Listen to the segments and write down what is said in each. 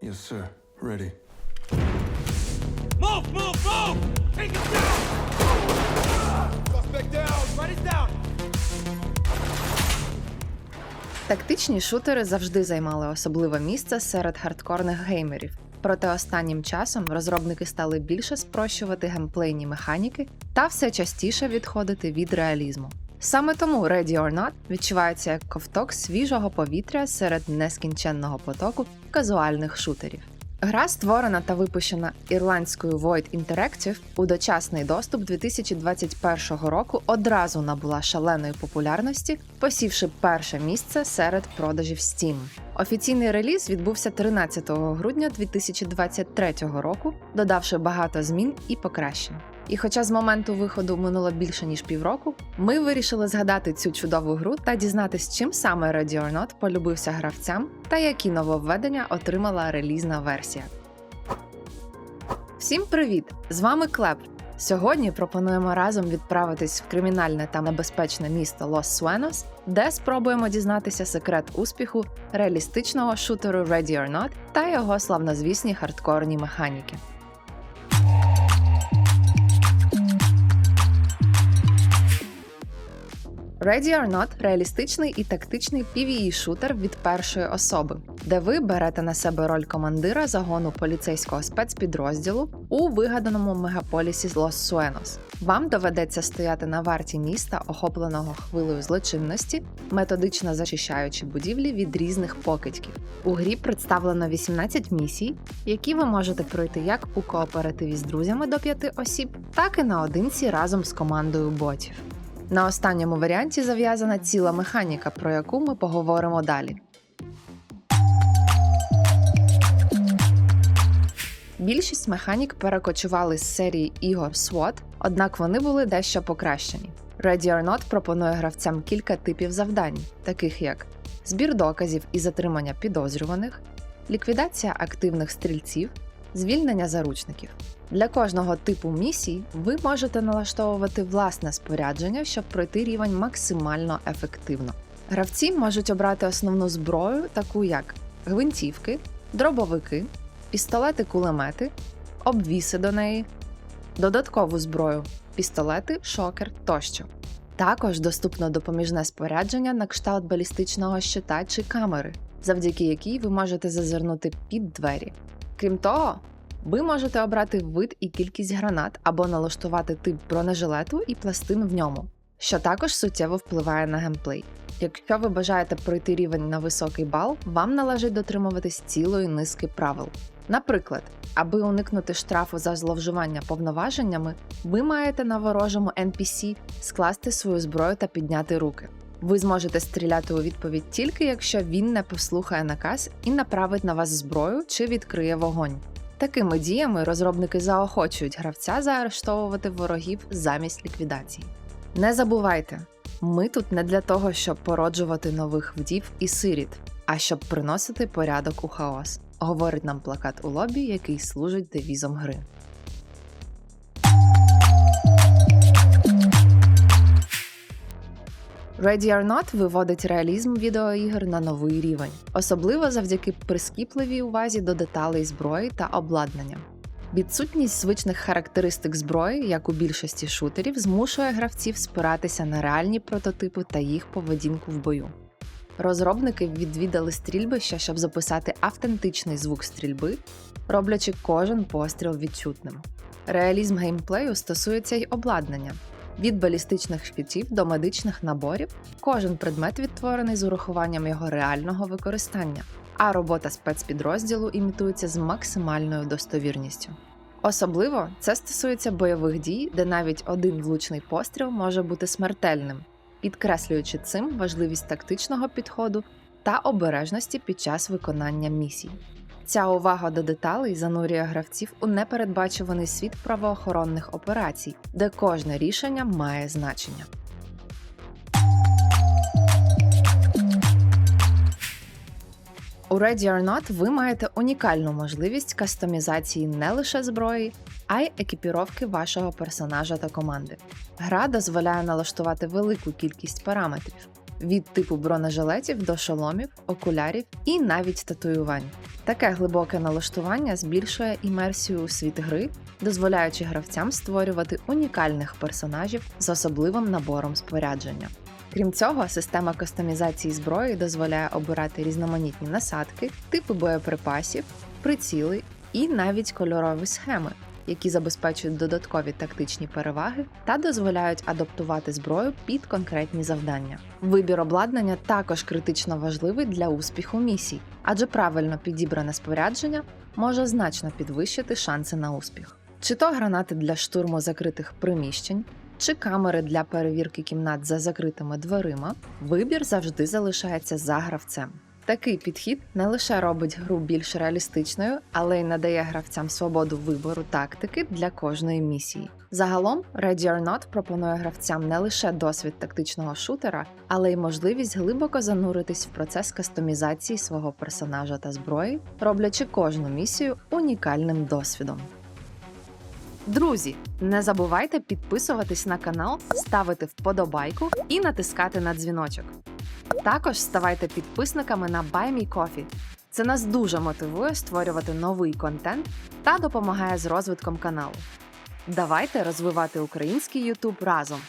Yes, sir. Ready. Move, move, move! Take it down! Suspect down! Right down! Тактичні шутери завжди займали особливе місце серед хардкорних геймерів. Проте останнім часом розробники стали більше спрощувати геймплейні механіки та все частіше відходити від реалізму. Саме тому Ready or Not відчувається як ковток свіжого повітря серед нескінченного потоку казуальних шутерів. Гра створена та випущена ірландською Void Interactive у дочасний доступ 2021 року одразу набула шаленої популярності, посівши перше місце серед продажів Steam. Офіційний реліз відбувся 13 грудня 2023 року, додавши багато змін і покращень. І хоча з моменту виходу минуло більше ніж півроку, ми вирішили згадати цю чудову гру та дізнатись, чим саме Not полюбився гравцям та які нововведення отримала релізна версія. Всім привіт! З вами Клеп. Сьогодні пропонуємо разом відправитись в кримінальне та небезпечне місто Лос Суенос, де спробуємо дізнатися секрет успіху реалістичного шутеру Ready or Not та його славнозвісні хардкорні механіки. Ready or Not – реалістичний і тактичний pve шутер від першої особи, де ви берете на себе роль командира загону поліцейського спецпідрозділу у вигаданому мегаполісі Лос Суенос. Вам доведеться стояти на варті міста, охопленого хвилею злочинності, методично зачищаючи будівлі від різних покидьків. У грі представлено 18 місій, які ви можете пройти як у кооперативі з друзями до 5 осіб, так і наодинці разом з командою ботів. На останньому варіанті зав'язана ціла механіка, про яку ми поговоримо далі. Більшість механік перекочували з серії ігор SWAT, однак вони були дещо покращені. Ready or Not пропонує гравцям кілька типів завдань, таких як збір доказів і затримання підозрюваних, ліквідація активних стрільців, звільнення заручників. Для кожного типу місій ви можете налаштовувати власне спорядження, щоб пройти рівень максимально ефективно. Гравці можуть обрати основну зброю, таку як гвинтівки, дробовики, пістолети-кулемети, обвіси до неї, додаткову зброю, пістолети, шокер тощо. Також доступно допоміжне спорядження на кшталт балістичного щита чи камери, завдяки якій ви можете зазирнути під двері. Крім того, ви можете обрати вид і кількість гранат або налаштувати тип бронежилету і пластин в ньому, що також суттєво впливає на геймплей. Якщо ви бажаєте пройти рівень на високий бал, вам належить дотримуватись цілої низки правил. Наприклад, аби уникнути штрафу за зловживання повноваженнями, ви маєте на ворожому NPC скласти свою зброю та підняти руки. Ви зможете стріляти у відповідь тільки якщо він не послухає наказ і направить на вас зброю чи відкриє вогонь. Такими діями розробники заохочують гравця заарештовувати ворогів замість ліквідації. Не забувайте, ми тут не для того, щоб породжувати нових вдів і сиріт, а щоб приносити порядок у хаос, говорить нам плакат у лобі, який служить девізом гри. Ready or Not виводить реалізм відеоігр на новий рівень, особливо завдяки прискіпливій увазі до деталей зброї та обладнання. Відсутність звичних характеристик зброї, як у більшості шутерів, змушує гравців спиратися на реальні прототипи та їх поведінку в бою. Розробники відвідали стрільбища, щоб записати автентичний звук стрільби, роблячи кожен постріл відчутним. Реалізм геймплею стосується й обладнання. Від балістичних щитів до медичних наборів кожен предмет відтворений з урахуванням його реального використання, а робота спецпідрозділу імітується з максимальною достовірністю. Особливо це стосується бойових дій, де навіть один влучний постріл може бути смертельним, підкреслюючи цим важливість тактичного підходу та обережності під час виконання місій. Ця увага до деталей занурює гравців у непередбачуваний світ правоохоронних операцій, де кожне рішення має значення. У Ready or Not ви маєте унікальну можливість кастомізації не лише зброї, а й екіпіровки вашого персонажа та команди. Гра дозволяє налаштувати велику кількість параметрів, від типу бронежилетів до шоломів, окулярів і навіть татуювань. Таке глибоке налаштування збільшує імерсію у світ гри, дозволяючи гравцям створювати унікальних персонажів з особливим набором спорядження. Крім цього, система кастомізації зброї дозволяє обирати різноманітні насадки, типи боєприпасів, приціли і навіть кольорові схеми, які забезпечують додаткові тактичні переваги та дозволяють адаптувати зброю під конкретні завдання. Вибір обладнання також критично важливий для успіху місій, адже правильно підібране спорядження може значно підвищити шанси на успіх. Чи то гранати для штурму закритих приміщень, чи камери для перевірки кімнат за закритими дверима, вибір завжди залишається за гравцем. Такий підхід не лише робить гру більш реалістичною, але й надає гравцям свободу вибору тактики для кожної місії. Загалом, Ready or Not пропонує гравцям не лише досвід тактичного шутера, але й можливість глибоко зануритись в процес кастомізації свого персонажа та зброї, роблячи кожну місію унікальним досвідом. Друзі, не забувайте підписуватись на канал, ставити вподобайку і натискати на дзвіночок. Також ставайте підписниками на BuyMeCoffee. Me Це нас дуже мотивує створювати новий контент та допомагає з розвитком каналу. Давайте розвивати український YouTube разом.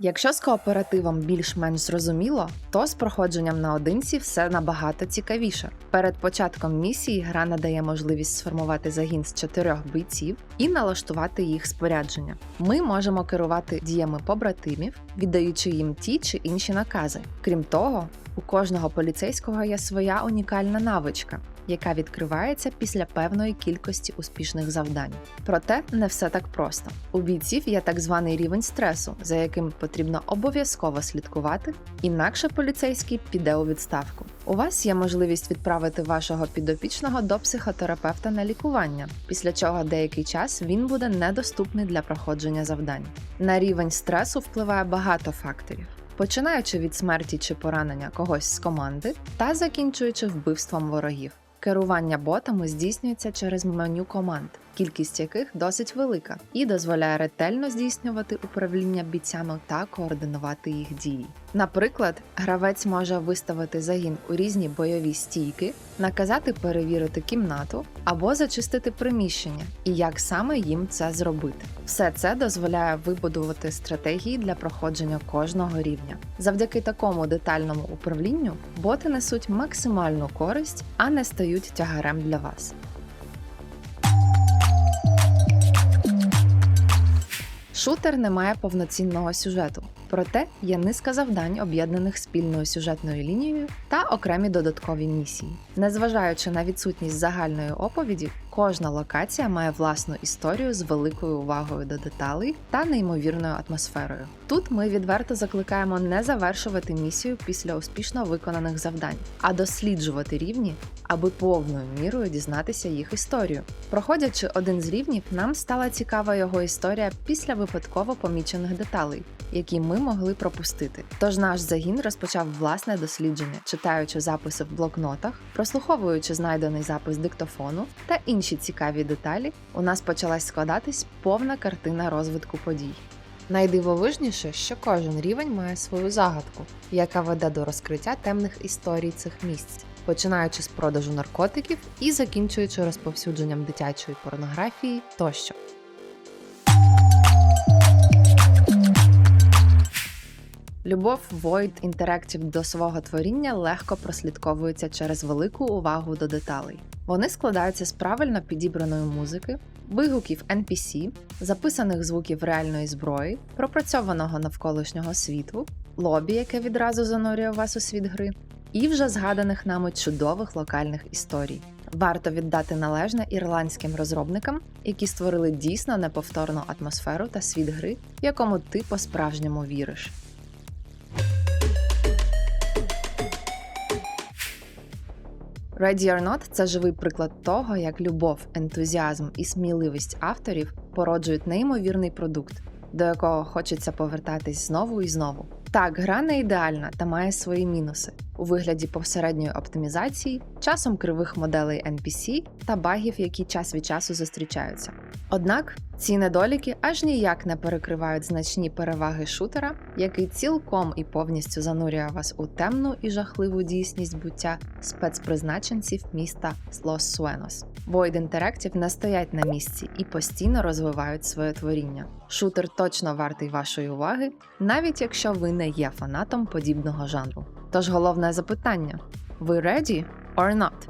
Якщо з кооперативом більш-менш зрозуміло, то з проходженням наодинці все набагато цікавіше. Перед початком місії гра надає можливість сформувати загін з чотирьох бійців і налаштувати їх спорядження. Ми можемо керувати діями побратимів, віддаючи їм ті чи інші накази. Крім того, у кожного поліцейського є своя унікальна навичка, яка відкривається після певної кількості успішних завдань. Проте не все так просто. У бійців є так званий рівень стресу, за яким потрібно обов'язково слідкувати, інакше поліцейський піде у відставку. У вас є можливість відправити вашого підопічного до психотерапевта на лікування, після чого деякий час він буде недоступний для проходження завдань. На рівень стресу впливає багато факторів. Починаючи від смерті чи поранення когось з команди та закінчуючи вбивством ворогів. Керування ботами здійснюється через меню команд, кількість яких досить велика, і дозволяє ретельно здійснювати управління бійцями та координувати їх дії. Наприклад, гравець може виставити загін у різні бойові стійки, наказати перевірити кімнату або зачистити приміщення, і як саме їм це зробити. Все це дозволяє вибудувати стратегії для проходження кожного рівня. Завдяки такому детальному управлінню боти несуть максимальну користь, а не стають тягарем для вас. Шутер не має повноцінного сюжету, проте є низка завдань, об'єднаних спільною сюжетною лінією та окремі додаткові місії. Незважаючи на відсутність загальної оповіді, кожна локація має власну історію з великою увагою до деталей та неймовірною атмосферою. Тут ми відверто закликаємо не завершувати місію після успішно виконаних завдань, а досліджувати рівні, аби повною мірою дізнатися їх історію. Проходячи один з рівнів, нам стала цікава його історія після випадково помічених деталей, які ми могли пропустити. Тож наш загін розпочав власне дослідження, читаючи записи в блокнотах, прослуховуючи знайдений запис диктофону та інші цікаві деталі, у нас почалась складатись повна картина розвитку подій. Найдивовижніше, що кожен рівень має свою загадку, яка веде до розкриття темних історій цих місць, починаючи з продажу наркотиків і закінчуючи розповсюдженням дитячої порнографії тощо. Любов Void Interactive до свого творіння легко прослідковується через велику увагу до деталей. Вони складаються з правильно підібраної музики, вигуків NPC, записаних звуків реальної зброї, пропрацьованого навколишнього світу, лобі, яке відразу занурює вас у світ гри, і вже згаданих нами чудових локальних історій. Варто віддати належне ірландським розробникам, які створили дійсно неповторну атмосферу та світ гри, якому ти по-справжньому віриш. Ready or Not – це живий приклад того, як любов, ентузіазм і сміливість авторів породжують неймовірний продукт, до якого хочеться повертатись знову і знову. Так, гра не ідеальна та має свої мінуси у вигляді посередньої оптимізації, часом кривих моделей NPC та багів, які час від часу зустрічаються. Однак ці недоліки аж ніяк не перекривають значні переваги шутера, який цілком і повністю занурює вас у темну і жахливу дійсність буття спецпризначенців міста Лос Суенос. Void Interactive не стоять на місці і постійно розвивають своє творіння. Шутер точно вартий вашої уваги, навіть якщо ви не є фанатом подібного жанру. Тож головне запитання: ви ready or not?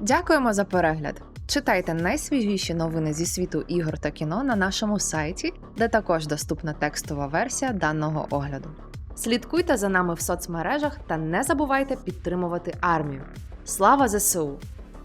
Дякуємо за перегляд! Читайте найсвіжіші новини зі світу ігор та кіно на нашому сайті, де також доступна текстова версія даного огляду. Слідкуйте за нами в соцмережах та не забувайте підтримувати армію. Слава ЗСУ!